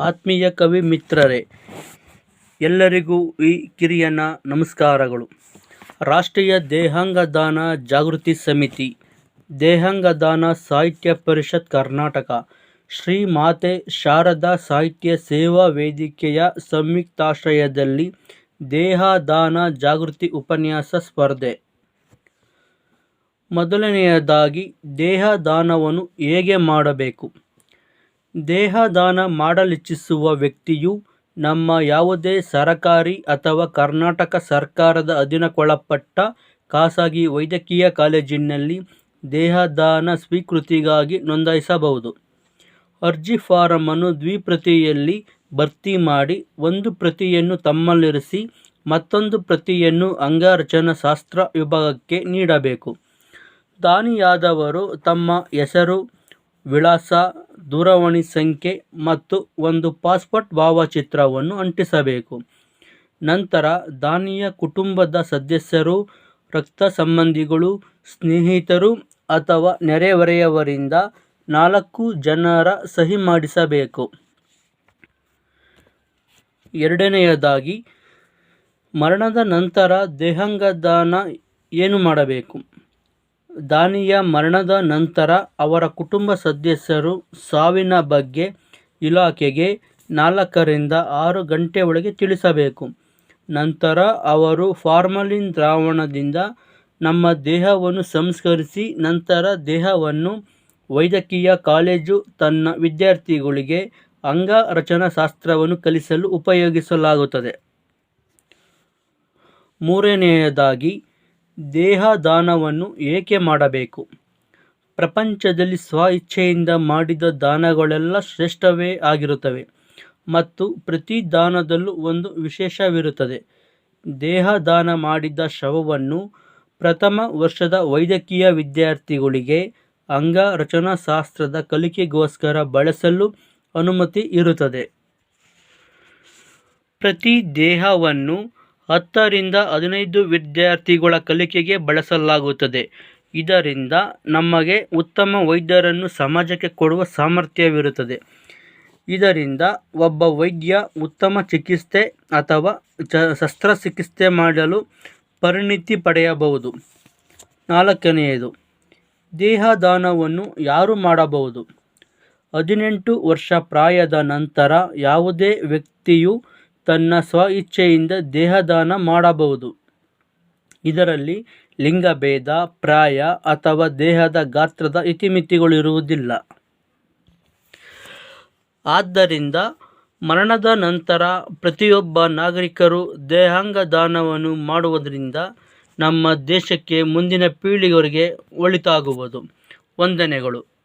ಆತ್ಮೀಯ ಕವಿ ಮಿತ್ರರೇ, ಎಲ್ಲರಿಗೂ ಈ ಕಿರಿಯನ ನಮಸ್ಕಾರಗಳು. ರಾಷ್ಟ್ರೀಯ ದೇಹಾಂಗ ದಾನ ಜಾಗೃತಿ ಸಮಿತಿ, ದೇಹಾಂಗ ದಾನ ಸಾಹಿತ್ಯ ಪರಿಷತ್ ಕರ್ನಾಟಕ, ಶ್ರೀ ಮಾತೆ ಶಾರದಾ ಸಾಹಿತ್ಯ ಸೇವಾ ವೇದಿಕೆಯ ಸಂಯುಕ್ತಾಶ್ರಯದಲ್ಲಿ ದೇಹದಾನ ಜಾಗೃತಿ ಉಪನ್ಯಾಸ ಸ್ಪರ್ಧೆ. ಮೊದಲನೆಯದಾಗಿ ದೇಹದಾನವನ್ನು ಹೇಗೆ ಮಾಡಬೇಕು? ದೇಹದಾನ ಮಾಡಲಿಚ್ಛಿಸುವ ವ್ಯಕ್ತಿಯು ನಮ್ಮ ಯಾವುದೇ ಸರಕಾರಿ ಅಥವಾ ಕರ್ನಾಟಕ ಸರ್ಕಾರದ ಅಧೀನಕ್ಕೊಳಪಟ್ಟ ಖಾಸಗಿ ವೈದ್ಯಕೀಯ ಕಾಲೇಜಿನಲ್ಲಿ ದೇಹದಾನ ಸ್ವೀಕೃತಿಗಾಗಿ ನೋಂದಾಯಿಸಬಹುದು. ಅರ್ಜಿ ಫಾರಮನ್ನು ದ್ವಿಪ್ರತಿಯಲ್ಲಿ ಭರ್ತಿ ಮಾಡಿ ಒಂದು ಪ್ರತಿಯನ್ನು ತಮ್ಮಲ್ಲಿರಿಸಿ ಮತ್ತೊಂದು ಪ್ರತಿಯನ್ನು ಅಂಗರಚನಾಶಾಸ್ತ್ರ ವಿಭಾಗಕ್ಕೆ ನೀಡಬೇಕು. ದಾನಿಯಾದವರು ತಮ್ಮ ಹೆಸರು ವಿಳಾಸ, ದೂರವಾಣಿ ಸಂಖ್ಯೆ ಮತ್ತು ಒಂದು ಪಾಸ್ಪೋರ್ಟ್ ಭಾವಚಿತ್ರವನ್ನು ಅಂಟಿಸಬೇಕು. ನಂತರ ದಾನಿಯ ಕುಟುಂಬದ ಸದಸ್ಯರು, ರಕ್ತ ಸಂಬಂಧಿಗಳು, ಸ್ನೇಹಿತರು ಅಥವಾ ನೆರೆಹೊರೆಯವರಿಂದ ನಾಲ್ಕು ಜನರ ಸಹಿ ಮಾಡಿಸಬೇಕು. ಎರಡನೆಯದಾಗಿ, ಮರಣದ ನಂತರ ದೇಹಾಂಗದಾನ ಏನು ಮಾಡಬೇಕು? ದಾನಿಯ ಮರಣದ ನಂತರ ಅವರ ಕುಟುಂಬ ಸದಸ್ಯರು ಸಾವಿನ ಬಗ್ಗೆ ಇಲಾಖೆಗೆ ನಾಲ್ಕರಿಂದ ಆರು ಗಂಟೆ ಒಳಗೆ ತಿಳಿಸಬೇಕು. ನಂತರ ಅವರು ಫಾರ್ಮಲಿನ್ ದ್ರಾವಣದಿಂದ ನಮ್ಮ ದೇಹವನ್ನು ಸಂಸ್ಕರಿಸಿ ನಂತರ ದೇಹವನ್ನು ವೈದ್ಯಕೀಯ ಕಾಲೇಜು ತನ್ನ ವಿದ್ಯಾರ್ಥಿಗಳಿಗೆ ಅಂಗ ಅಂಗರಚನಾಶಾಸ್ತ್ರವನ್ನು ಕಲಿಸಲು ಉಪಯೋಗಿಸಲಾಗುತ್ತದೆ. ಮೂರನೆಯದಾಗಿ ದೇಹದಾನವನ್ನು ಏಕೆ ಮಾಡಬೇಕು? ಪ್ರಪಂಚದಲ್ಲಿ ಸ್ವ ಇಚ್ಛೆಯಿಂದ ಮಾಡಿದ ದಾನಗಳೆಲ್ಲ ಶ್ರೇಷ್ಠವೇ ಆಗಿರುತ್ತವೆ ಮತ್ತು ಪ್ರತಿ ದಾನದಲ್ಲೂ ಒಂದು ವಿಶೇಷವಿರುತ್ತದೆ. ದೇಹದಾನ ಮಾಡಿದ ಶವವನ್ನು ಪ್ರಥಮ ವರ್ಷದ ವೈದ್ಯಕೀಯ ವಿದ್ಯಾರ್ಥಿಗಳಿಗೆ ಅಂಗ ರಚನಾಶಾಸ್ತ್ರದ ಕಲಿಕೆಗೋಸ್ಕರ ಬಳಸಲು ಅನುಮತಿ ಇರುತ್ತದೆ. ಪ್ರತಿ ದೇಹವನ್ನು ಹತ್ತರಿಂದ ಹದಿನೈದು ವಿದ್ಯಾರ್ಥಿಗಳ ಕಲಿಕೆಗೆ ಬಳಸಲಾಗುತ್ತದೆ. ಇದರಿಂದ ನಮಗೆ ಉತ್ತಮ ವೈದ್ಯರನ್ನು ಸಮಾಜಕ್ಕೆ ಕೊಡುವ ಸಾಮರ್ಥ್ಯವಿರುತ್ತದೆ. ಇದರಿಂದ ಒಬ್ಬ ವೈದ್ಯ ಉತ್ತಮ ಚಿಕಿತ್ಸೆ ಅಥವಾ ಚ ಶಸ್ತ್ರಚಿಕಿತ್ಸೆ ಮಾಡಲು ಪರಿಣಿತಿ ಪಡೆಯಬಹುದು. ನಾಲ್ಕನೆಯದು, ದೇಹದಾನವನ್ನು ಯಾರು ಮಾಡಬಹುದು? ಹದಿನೆಂಟು ವರ್ಷ ಪ್ರಾಯದ ನಂತರ ಯಾವುದೇ ವ್ಯಕ್ತಿಯು ತನ್ನ ಸ್ವಇಚ್ಛೆಯಿಂದ ದೇಹದಾನ ಮಾಡಬಹುದು. ಇದರಲ್ಲಿ ಲಿಂಗಭೇದ, ಪ್ರಾಯ ಅಥವಾ ದೇಹದ ಗಾತ್ರದ ಇತಿಮಿತಿಗಳಿರುವುದಿಲ್ಲ. ಆದ್ದರಿಂದ ಮರಣದ ನಂತರ ಪ್ರತಿಯೊಬ್ಬ ನಾಗರಿಕರು ದೇಹಾಂಗ ದಾನವನ್ನು ಮಾಡುವುದರಿಂದ ನಮ್ಮ ದೇಶಕ್ಕೆ ಮುಂದಿನ ಪೀಳಿಗೆಯವರಿಗೆ ಒಳಿತಾಗುವುದು. ವಂದನೆಗಳು.